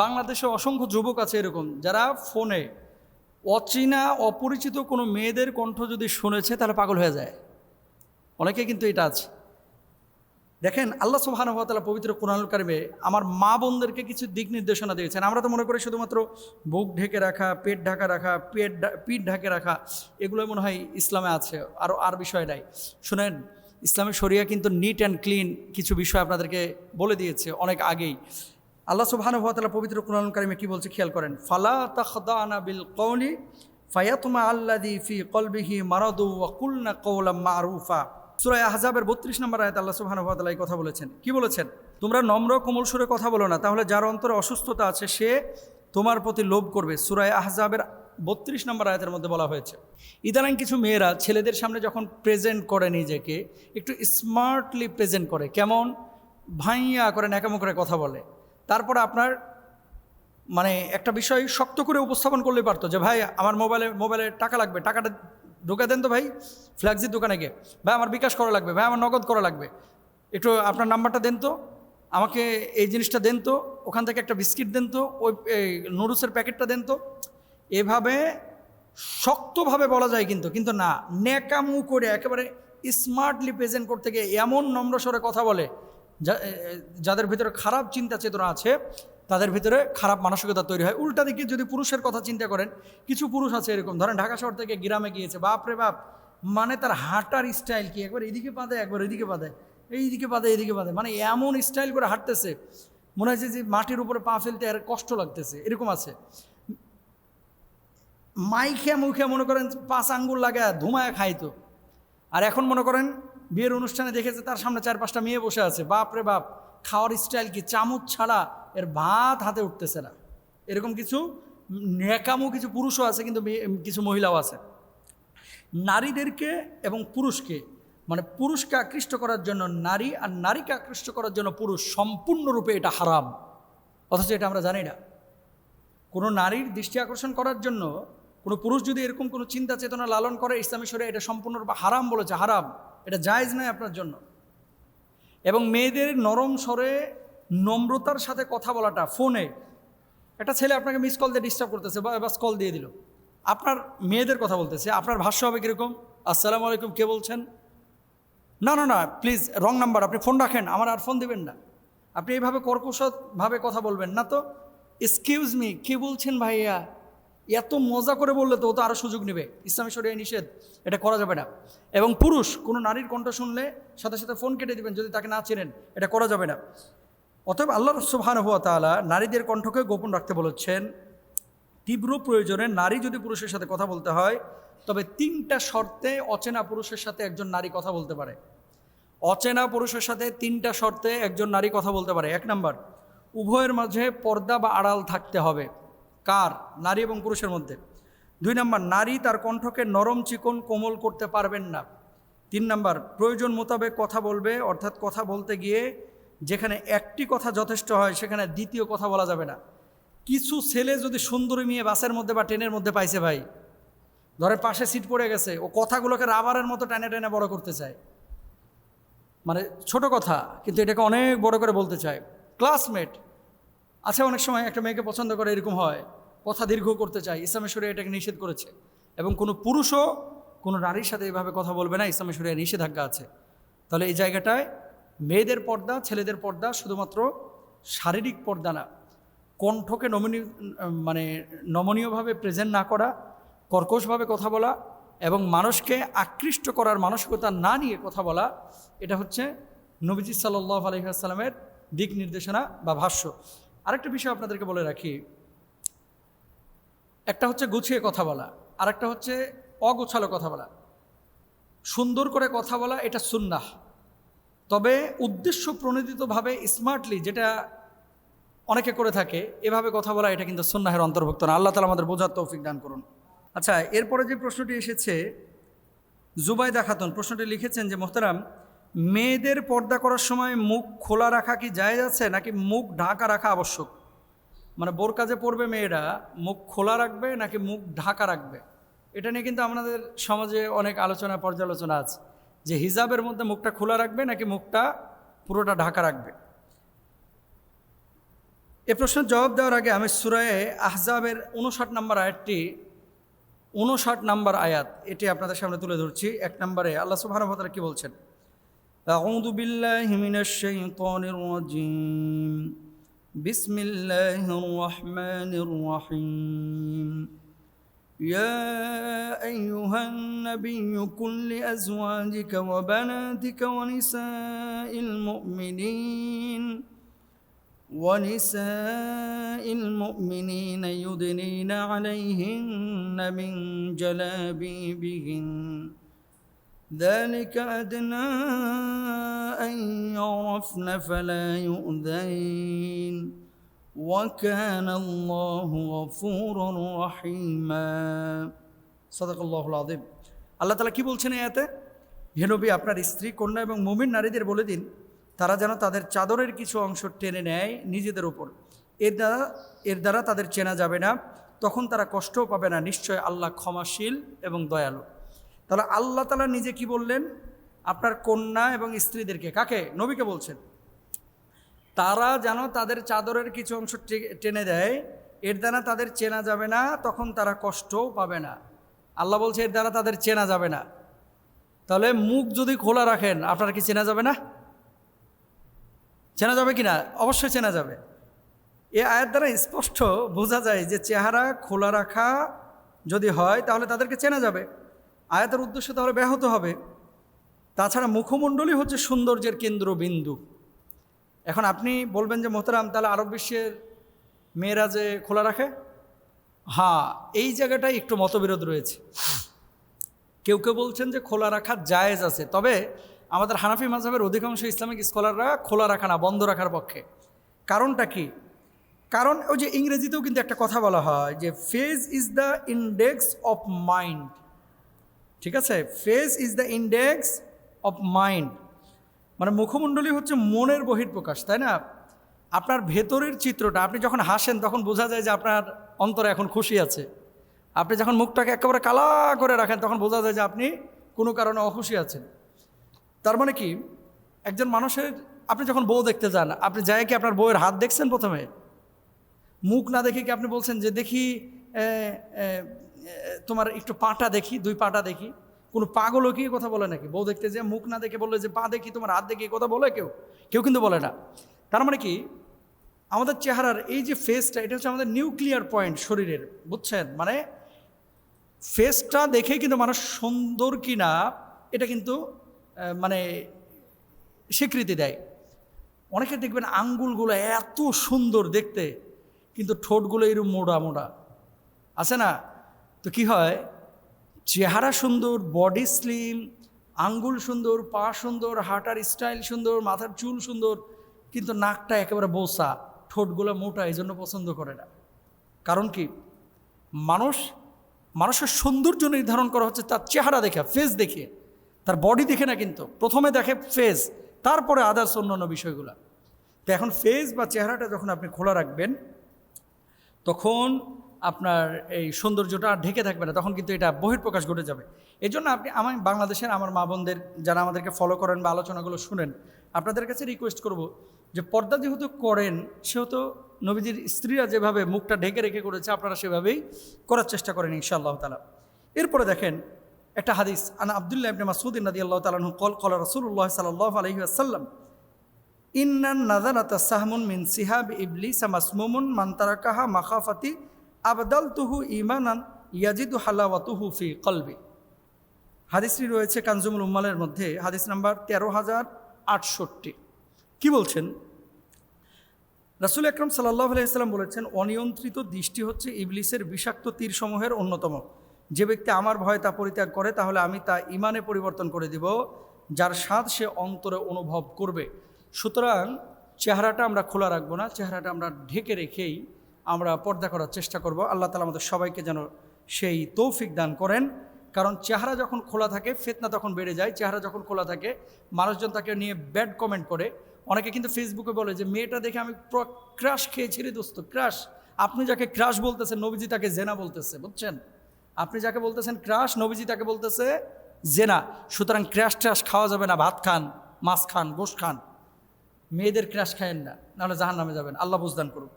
বাংলাদেশে অসংখ্য যুবক আছে এরকম, যারা ফোনে অচেনা, অপরিচিত কোনো মেয়েদের কণ্ঠ যদি শুনেছে, তাহলে পাগল হয়ে যায়। অনেকে কিন্তু এটা আছে। দেখেন, আল্লাহ সুবাহানুভাতালা পবিত্র কোরআনুল কারিমে আমার মা বোনদেরকে কিছু দিক নির্দেশনা দিয়েছেন। আমরা তো মনে করি শুধুমাত্র বুক ঢেকে রাখা, পেট ঢাকা রাখা, পেট পিঠ ঢাকে রাখা, এগুলোই মনে হয় ইসলামে আছে আরও আর বিষয় নাই। শুনেন, ইসলামের শরিয়া কিন্তু নিট অ্যান্ড ক্লিন কিছু বিষয় আপনাদেরকে বলে দিয়েছে অনেক আগেই। আল্লাহ সুবাহানুভাতালা পবিত্র কোরআনুল কারিমে কি বলছে? খেয়াল করেন। ফালা তাখদানা বিল কৌলি ফায়াতুমা আল্লাদি ফি কলবিহি মারাদু ওয়া কুলনা কৌলাম মারুফা। সুরায় আহজাবের বত্রিশ নম্বর আয়াত আল্লাহ সুবহানাহু ওয়া এই কথা বলেছেন। কি বলেছেন? তোমরা নম্র কোমল সুরে কথা বলো না, তাহলে যার অন্তরে অসুস্থতা আছে, সে তোমার প্রতি লোভ করবে। সুরায় আহজাবের বত্রিশ নম্বর আয়াতের মধ্যে বলা হয়েছে, ইদানিং কিছু মেয়েরা ছেলেদের সামনে যখন প্রেজেন্ট করে নিজেকে, একটু স্মার্টলি প্রেজেন্ট করে। কেমন? ভাইয়া করে ন্যাকামো করে কথা বলে। তারপরে আপনার মানে একটা বিষয় শক্ত করে উপস্থাপন করলেই পারতো যে, ভাই, আমার মোবাইলে মোবাইলে টাকা লাগবে, টাকাটা ঢুকে দেন তো ভাই ফ্ল্যাগজির দোকানে গিয়ে। ভাই, আমার বিকাশ করা লাগবে, ভাই, আমার নগদ করা লাগবে। একটু আপনার নাম্বারটা দেন তো, আমাকে এই জিনিসটা দেন তো, ওখান থেকে একটা বিস্কিট দেন তো, ওই নুডলসের প্যাকেটটা দেন তো। এভাবে শক্তভাবে বলা যায় কিন্তু কিন্তু না, ন্যাকামু করে একেবারে স্মার্টলি প্রেজেন্ট করতে গিয়ে এমন নম্রস্বরে কথা বলে যাদের ভিতরে খারাপ চিন্তা চেতনা আছে, তাদের ভিতরে খারাপ মানসিকতা তৈরি হয়। উল্টা দিকে যদি পুরুষের কথা চিন্তা করেন, কিছু পুরুষ আছে এরকম। ধরেন ঢাকা শহর থেকে গ্রামে গিয়েছে, বাপ রে বাপ মানে তার হাঁটার স্টাইল কি? একবার এদিকে পাদে একবার এদিকে পাদে এইদিকে পাদে এদিকে পাদে মানে এমন স্টাইল করে হাঁটতেছে, মনে হয়েছে যে মাটির উপরে পা ফেলতে আর কষ্ট লাগতেছে। এরকম আছে। মাইখে মুখে মনে করেন পাঁচ আঙ্গুল লাগা ধুমায় খাইতো। আর এখন মনে করেন বিয়ের অনুষ্ঠানে দেখেছে তার সামনে চার পাঁচটা মেয়ে বসে আছে। বাপ রে বাপ, খাওয়ার স্টাইল কি? চামচ ছাড়া এর ভাত হাতে উঠতেছে না। এরকম কিছু ন্যাকামো কিছু পুরুষও আছে, কিন্তু কিছু মহিলাও আছে। নারীদেরকে এবং পুরুষকে মানে পুরুষকে আকৃষ্ট করার জন্য নারী আর নারীকে আকৃষ্ট করার জন্য পুরুষ সম্পূর্ণরূপে এটা হারাম। অথচ এটা আমরা জানি না। কোনো নারীর দৃষ্টি আকর্ষণ করার জন্য কোনো পুরুষ যদি এরকম কোনো চিন্তা চেতনা লালন করে ইসলামী এটা সম্পূর্ণরূপে হারাম বলেছে, হারাম। এটা জায়েজ নয় আপনার জন্য। এবং মেয়েদের নরম স্বরে নম্রতার সাথে কথা বলাটা, ফোনে। একটা ছেলে আপনাকে মিস কল দিয়ে ডিস্টার্ব করতেছে বা বাস কল দিয়ে দিল। আপনার মেয়েদের কথা বলতেছে, আপনার ভাষ্য হবে কীরকম? আসসালামু আলাইকুম, কে বলছেন? না না না প্লিজ রং নাম্বার আপনি ফোন রাখেন, আমার আর ফোন দিবেন না। আপনি এইভাবে কর্কশভাবে কথা বলবেন না তো? এক্সকিউজ মি কে বলছেন ভাইয়া? এত মজা করে বললে তো ও তো আরও সুযোগ নেবে। ইসলামী শরীয় নিষেধ, এটা করা যাবে না। এবং পুরুষ, কোনো নারীর কণ্ঠ শুনলে সাথে সাথে ফোন কেটে দিবেন, যদি তাকে না চেনেন, এটা করা যাবে না। অতএব আল্লাহ সুবহান হুয়া তাআলা নারীদের কণ্ঠকে গোপন রাখতে বলেছেন, তীব্র প্রয়োজনে নারী যদি পুরুষের সাথে কথা বলতে হয়, তবে তিনটা শর্তে অচেনা পুরুষের সাথে একজন নারী কথা বলতে পারে। অচেনা পুরুষের সাথে তিনটা শর্তে একজন নারী কথা বলতে পারে। এক নাম্বার, উভয়ের মাঝে পর্দা বা আড়াল থাকতে হবে। কার? নারী এবং পুরুষের মধ্যে। দুই নম্বর, নারী তার কণ্ঠকে নরম চিকন কোমল করতে পারবেন না। তিন নাম্বার, প্রয়োজন মোতাবেক কথা বলবে, অর্থাৎ কথা বলতে গিয়ে যেখানে একটি কথা যথেষ্ট হয়, সেখানে দ্বিতীয় কথা বলা যাবে না। কিছু ছেলে যদি সুন্দরী মেয়ে বাসের মধ্যে বা ট্রেনের মধ্যে পাইছে ভাই ধরে পাশে সিট পড়ে গেছে, ও কথাগুলোকে রাবারের মতো টেনে টেনে বড় করতে চায়। মানে ছোট কথা, কিন্তু এটাকে অনেক বড় করে বলতে চায়। ক্লাসমেট আছে অনেক সময় একটা মেয়েকে পছন্দ করে এরকম হয়। কথা দীর্ঘ করতে চায়। ইসলামেশ্বরে এটাকে নিষেধ করেছে। এবং কোনো পুরুষও কোনো নারীর সাথে এভাবে কথা বলবে না ইসলামেশ্বরে নিষেধাজ্ঞা আছে। তাহলে এই জায়গাটায় মেয়েদের পর্দা, ছেলেদের পর্দা শুধুমাত্র শারীরিক পর্দা না, কণ্ঠকে নমনীয় মানে নমনীয়ভাবে প্রেজেন্ট না করা, কর্কশভাবে কথা বলা এবং মানুষকে আকৃষ্ট করার মানসিকতা না নিয়ে কথা বলা, এটা হচ্ছে নবীজি সাল্লাহ আলহিহাস্লামের দিক নির্দেশনা বা ভাষ্য। আরেকটা বিষয় আপনাদেরকে বলে রাখি একটা হচ্ছে গুছিয়ে কথা বলা, আরেকটা হচ্ছে অগোছালো কথা বলা। সুন্দর করে কথা বলা, এটা সুন্নাহ। তবে উদ্দেশ্য প্রণোদিতভাবে স্মার্টলি যেটা অনেকে করে থাকে, এভাবে কথা বলা এটা কিন্তু সুন্নাহের অন্তর্ভুক্ত না। আল্লাহ তালা আমাদের বোঝার তৌফিক দান করুন। আচ্ছা এরপরে যে প্রশ্নটি এসেছে, জুবাইদা খাতুন প্রশ্নটি লিখেছেন যে, মোহতারাম, মেয়েদের পর্দা করার সময় মুখ খোলা রাখা কি জায়েজ আছে নাকি মুখ ঢাকা রাখা আবশ্যক? মানে বোর কাজে পড়বে মেয়েরা মুখ খোলা রাখবে নাকি মুখ ঢাকা রাখবে এটা নিয়ে কিন্তু আমাদের সমাজে অনেক আলোচনা পর্যালোচনা আছে যে হিজাবের মধ্যে মুখটা খোলা রাখবে নাকি মুখটা পুরোটা ঢাকা রাখবে এ প্রশ্নের জবাব দেওয়ার আগে আমি সুরায়ে আহজাবের উনষাট নম্বর আয়াতটি উনষাট নম্বর আয়াত এটি আপনাদের সামনে তুলে ধরছি এক নম্বরে আল্লাহ সুবাহ কি বলছেন أعوذ بالله من الشيطان الرجيم بسم الله الرحمن الرحيم. يا أيها النبي كن لأزواجك وبناتك ونساء المؤمنين ونساء المؤمنين يدنين عليهن من جلابيبهن. ذلك أدنى أن يعرفن فلا يؤذين وكان الله غفورا رحيما صدق الله العظيم আল্লাহ তালা কি বলছেন এই আয়াতে হে নবী আপনার স্ত্রী কন্যা এবং মুমিন নারীদের বলে দিন তারা যেন তাদের চাদরের কিছু অংশ টেনে নেয় নিজেদের উপর এর দ্বারা এর দ্বারা তাদের চেনা যাবে না তখন তারা কষ্টও পাবে না নিশ্চয় আল্লাহ ক্ষমাশীল এবং দয়ালু তাহলে আল্লাহ তালা নিজে কি বললেন আপনার কন্যা এবং স্ত্রীদেরকে, কাকে? নবীকে বলছেন। তারা যেন তাদের চাদরের কিছু অংশ টেনে দেয়, এর দ্বারা তাদের চেনা যাবে না, তখন তারা কষ্টও পাবে না। আল্লাহ বলছে, এর দ্বারা তাদের চেনা যাবে না। তাহলে মুখ যদি খোলা রাখেন, আপনার কি চেনা যাবে না? চেনা যাবে কি না? অবশ্যই চেনা যাবে। এ আয়ের দ্বারা স্পষ্ট বোঝা যায় যে চেহারা খোলা রাখা যদি হয়, তাহলে তাদেরকে চেনা যাবে। আয়াতের উদ্দেশ্য তাহলে ব্যাহত হবে। তাছাড়া মুখমণ্ডলই হচ্ছে সৌন্দর্যের কেন্দ্রবিন্দু। এখন আপনি বলবেন যে, মোহতারাম, তাহলে আরব বিশ্বের মেয়েরা যে খোলা রাখে? হ্যাঁ এই জায়গাটায় একটু মতবিরোধ রয়েছে। কেউ কেউ বলছেন যে, খোলা রাখা জায়েজ আছে। তবে আমাদের হানাফি মাঝহের অধিকাংশ ইসলামিক স্কলাররা খোলা রাখা না, বন্ধ রাখার পক্ষে। কারণটা কি? কারণ ওই যে ইংরেজিতেও কিন্তু একটা কথা বলা হয় যে, face is the index of mind. ঠিক আছে? Face is the index of mind মানে মুখমণ্ডলী হচ্ছে মনের বহির্প্রকাশ তাই না? আপনার ভেতরের চিত্রটা, আপনি যখন হাসেন তখন বোঝা যায় যে আপনার অন্তরে এখন খুশি আছে। আপনি যখন মুখটাকে একেবারে কালা করে রাখেন তখন বোঝা যায় যে আপনি কোনো কারণে অখুশি আছেন। তার মানে কি? একজন মানুষের, আপনি যখন বউ দেখতে যান, আপনি যায় কি আপনার বউয়ের হাত দেখছেন প্রথমে? মুখ না দেখে কি আপনি বলছেন যে, দেখি তোমার একটু পাটা দেখি, দুই পাটা দেখি কোনো পাগলও কি কথা বলে নাকি? বউ দেখতে যে মুখ না দেখে বললে যে পা দেখি, তোমার হাত দেখি কথা বলে কেউ? কেউ কিন্তু বলে না। তার মানে কি? আমাদের চেহারার এই যে ফেসটা এটা হচ্ছে আমাদের নিউক্লিয়ার পয়েন্ট শরীরের, বুঝছেন? মানে ফেসটা দেখেই কিন্তু মানুষ সুন্দর কি না এটা কিন্তু মানে স্বীকৃতি দেয়। অনেকে দেখবেন আঙ্গুলগুলো এত সুন্দর দেখতে, কিন্তু ঠোঁটগুলো এরকম মোড়া মোড়া। আছে না? তো কি হয়? চেহারা সুন্দর বডি স্লিম আঙ্গুল সুন্দর, পা সুন্দর, হাঁটার স্টাইল সুন্দর, মাথার চুল সুন্দর, কিন্তু নাকটা একেবারে বোসা, ঠোঁটগুলো মোটা এই জন্য পছন্দ করে না। কারণ কি? মানুষ, মানুষের সৌন্দর্য নির্ধারণ করা হচ্ছে তার চেহারা দেখে ফেস দেখে। তার বডি দেখে না কিন্তু। প্রথমে দেখে ফেস তারপরে আদার্স অন্যান্য বিষয়গুলো। তো এখন ফেস বা চেহারাটা যখন আপনি খোলা রাখবেন, তখন আপনার এই সৌন্দর্যটা আর ঢেকে থাকবে না, তখন কিন্তু এটা বহির্প্রকাশ ঘটে যাবে। এই জন্য আপনি, আমি বাংলাদেশের আমার মা বোনদের যারা আমাদেরকে ফলো করেন বা আলোচনাগুলো শুনেন, আপনাদের কাছে রিকোয়েস্ট করব যে পর্দা যেহেতু করেন, সেহেতু নবীজির স্ত্রীরা যেভাবে মুখটা ঢেকে রেখে করেছে, আপনারা সেভাবেই করার চেষ্টা করেন ইনশাআল্লাহ তালা এরপরে দেখেন একটা হাদিস, আনা আবদুল্লাহ ইবনে মাসুদিন নদী আল্লাহ তালাহু কল কল রসুল্লাহ সাল্লাহ আলহি আসাল্লাম ইন্নান নাজারাতা সাহমুন মিন সিহাব ইবলিসা মাসমুমুন মান্তারাকাহা মাখাফাতি আবদাল তুহু ইমানান ইয়াজিদু হালাওয়াতুহু ফি কলবি। হাদিসটি রয়েছে কানজুমুল উম্মালের মধ্যে, হাদিস নাম্বার তেরো হাজার আটষট্টি। কি বলছেন? রাসুল আকরম সাল্লাহ আলাইসাল্লাম বলেছেন, অনিয়ন্ত্রিত দৃষ্টি হচ্ছে ইবলিসের বিষাক্ত তীরসমূহের অন্যতম। যে ব্যক্তি আমার ভয় তা পরিত্যাগ করে, তাহলে আমি তা ইমানে পরিবর্তন করে দিব, যার স্বাদ সে অন্তরে অনুভব করবে। সুতরাং চেহারাটা আমরা খোলা রাখব না, চেহারাটা আমরা ঢেকে রেখেই আমরা পর্দা করার চেষ্টা করব। আল্লাহ তালা আমাদের সবাইকে যেন সেই তৌফিক দান করেন। কারণ চেহারা যখন খোলা থাকে, ফেতনা তখন বেড়ে যায়। চেহারা যখন খোলা থাকে, মানুষজন তাকে নিয়ে ব্যাড কমেন্ট করে। অনেকে কিন্তু ফেসবুকে বলে যে, মেয়েটা দেখে আমি ক্রাশ খেয়েছি রে দোস্ত ক্রাশ আপনি যাকে ক্রাশ বলতেছেন, নবীজি তাকে জেনা বলতেছে, বুঝছেন? আপনি যাকে বলতেছেন ক্রাশ নবীজি তাকে বলতেছে জেনা। সুতরাং ক্রাশ ট্রাশ খাওয়া যাবে না। ভাত খান, মাছ খান, গোশ খান। মেয়েদের ক্রাশ খায়েন না, নাহলে জাহান নামে যাবেন। আল্লাহ বুঝদান করুন